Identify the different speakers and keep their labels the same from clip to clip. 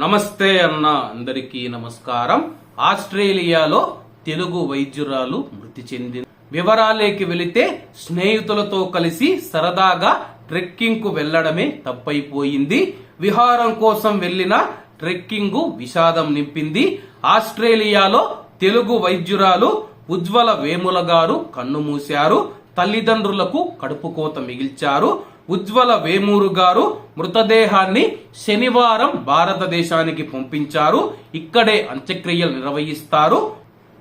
Speaker 1: నమస్తే అన్న అందరికీ నమస్కారం. ఆస్ట్రేలియాలో తెలుగు వైద్యురాలు మృతి చెందింది వివరాలేకి వెళితే స్నేహితులతో కలిసి సరదాగా ట్రెక్కింగ్కు వెళ్ళడమే తప్పైపోయింది. విహారం కోసం వెళ్ళిన ట్రెక్కింగ్ విషాదం నింపింది. ఆస్ట్రేలియాలో తెలుగు వైద్యురాలు ఉజ్వల వేముల గారు కన్నుమూశారు తల్లిదండ్రులకు కడుపు కోత మిగిల్చారు. ఉజ్వల వేమూరు గారు మృతదేహాన్ని శనివారం భారతదేశానికి పంపించారు. ఇక్కడే అంత్యక్రియలు నిర్వహిస్తారు.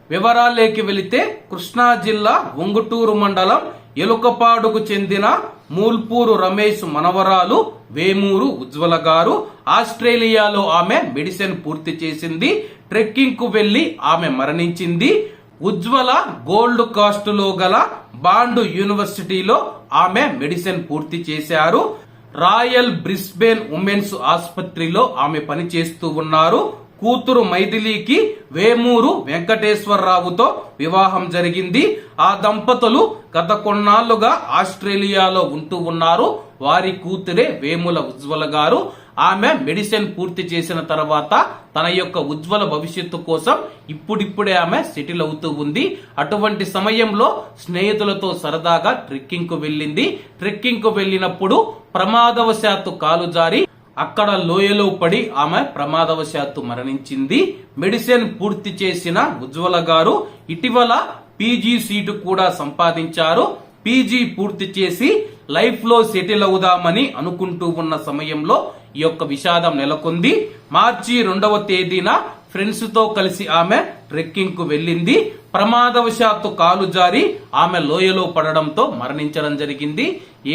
Speaker 1: వివరాలేకి వెళితే కృష్ణా జిల్లా ఒంగుటూరు మండలం ఎలుకపాడుకు చెందిన మూల్పూరు రమేష్ మనవరాలు వేమూరు ఉజ్వల గారు ఆస్ట్రేలియాలో ఆమె మెడిసిన్ పూర్తి చేసింది. ట్రెక్కింగ్కు వెళ్ళి ఆమె మరణించింది. ఉజ్వల గోల్డ్ కాస్ట్లో గల బాండ్ యూనివర్సిటీలో ఆమె మెడిసిన్ పూర్తి చేశారు. రాయల్ బ్రిస్బేన్ ఉమెన్స్ ఆసుపత్రిలో ఆమె పనిచేస్తూ ఉన్నారు. కూతురు మైథిలికి వేమూరు వెంకటేశ్వరరావుతో వివాహం జరిగింది. ఆ దంపతులు గత కొన్నాళ్ళుగా ఆస్ట్రేలియాలో ఉంటూ ఉన్నారు. వారి కూతురే వేముల ఉజ్వల గారు. ఆమె మెడిసిన్ పూర్తి చేసిన తర్వాత తన యొక్క ఉజ్వల భవిష్యత్తు కోసం ఇప్పుడిప్పుడే ఆమె సెటిల్ అవుతూ ఉంది. అటువంటి సమయంలో స్నేహితులతో సరదాగా ట్రెక్కింగ్కు వెళ్ళింది. ట్రెక్కింగ్కు వెళ్ళినప్పుడు ప్రమాదవశాత్తు కాలు జారి అక్కడ లోయలో పడి ఆమె ప్రమాదవశాత్తు మరణించింది. మెడిసిన్ పూర్తి చేసిన ఉజ్వల గారు ఇటీవల పీజీ సీటు కూడా సంపాదించారు. పీజీ పూర్తి చేసి లైఫ్లో సెటిల్ అవుదామని అనుకుంటూ ఉన్న సమయంలో ఈ యొక్క విషాదం నెలకొంది. మార్చి రెండవ తేదీన ఫ్రెండ్స్తో కలిసి ఆమె ట్రెక్కింగ్కు వెళ్ళింది. ప్రమాదవశాత్తు కాలు జారి ఆమె లోయలో పడడంతో మరణించడం జరిగింది.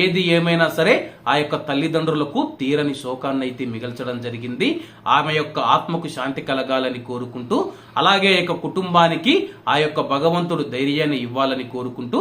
Speaker 1: ఏది ఏమైనా సరే ఆ యొక్క తల్లిదండ్రులకు తీరని శోకాన్ని అయితే మిగల్చడం జరిగింది. ఆమె యొక్క ఆత్మకు శాంతి కలగాలని కోరుకుంటూ అలాగే యొక్క కుటుంబానికి ఆ యొక్క భగవంతుడు ధైర్యాన్ని ఇవ్వాలని కోరుకుంటూ